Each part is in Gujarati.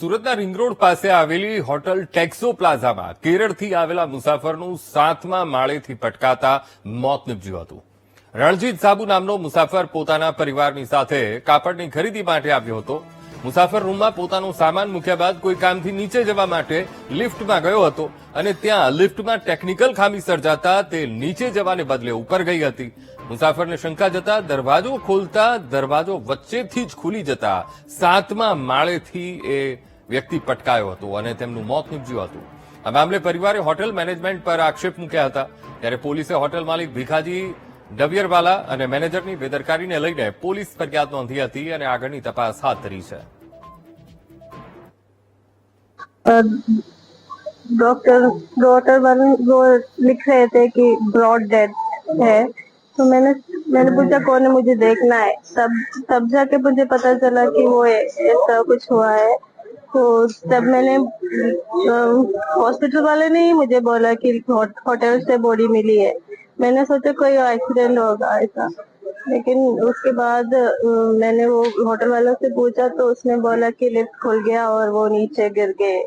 સુરતના રિંગ રોડ પાસે આવેલી હોટલ ટેક્સો પ્લાઝામાં કેરળથી આવેલા મુસાફરનું સાતમા માળેથી પટકાતા મોત નીપજ્યું હતું. રણજીત સાબુ નામનો મુસાફર પોતાના પરિવારની સાથે કાપડની ખરીદી માટે આવ્યો હતો. મુસાફર રૂમમાં પોતાનો સામાન મૂક્યા બાદ કોઈ કામથી નીચે જવા માટે લિફ્ટમાં ગયો હતો અને ત્યાં લિફ્ટમાં ટેકનિકલ ખામી સર્જાતા તે નીચે જવાને બદલે ઉપર ગઈ હતી. મુસાફરને શંકા જતા દરવાજો ખોલતા દરવાજો વચ્ચેથી જ ખુલી જતા સાતમા માળેથી એ વ્યક્તિ પટકાયો હતો અને તેમનું મોત નીપજ્યું હતું. આ મામલે પરિવારે હોટેલ મેનેજમેન્ટ પર આક્ષેપ મૂક્યા હતા. ત્યારે પોલીસે હોટેલ માલિક ભીખાજી ડવિયરવાલા અને મેનેજરની બેદરકારીને લઈને પોલીસ ફરિયાદ નોંધી હતી અને આગળની તપાસ હાથ ધરી છે. डॉक्टर डॉक्टर वाले वो लिख रहे थे कि ब्रॉड डेथ है। तो मैंने मैंने पूछा, कौन है मुझे देखना है? तब तब जाके मुझे पता चला कि वो ऐसा कुछ हुआ है। तो तब मैंने हॉस्पिटल वाले ने ही मुझे बोला कि होटल से बॉडी मिली है। मैंने सोचा, कोई एक्सीडेंट होगा ऐसा। लेकिन उसके बाद मैंने वो होटल वालों से पूछा तो उसने बोला कि लिफ्ट खुल गया और वो नीचे गिर गए।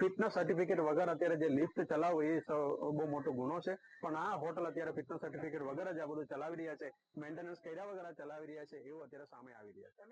ફિટનેસ સર્ટિફિકેટ વગર અત્યારે જે લિફ્ટ ચલાવો એ બહુ મોટો ગુનો છે. પણ આ હોટલ અત્યારે ફિટનેસ સર્ટિફિકેટ વગર જ આ બધું ચલાવી રહ્યા છે. મેન્ટેનન્સ કર્યા વગર ચલાવી રહ્યા છે, એવું અત્યારે સામે આવી રહ્યા છે.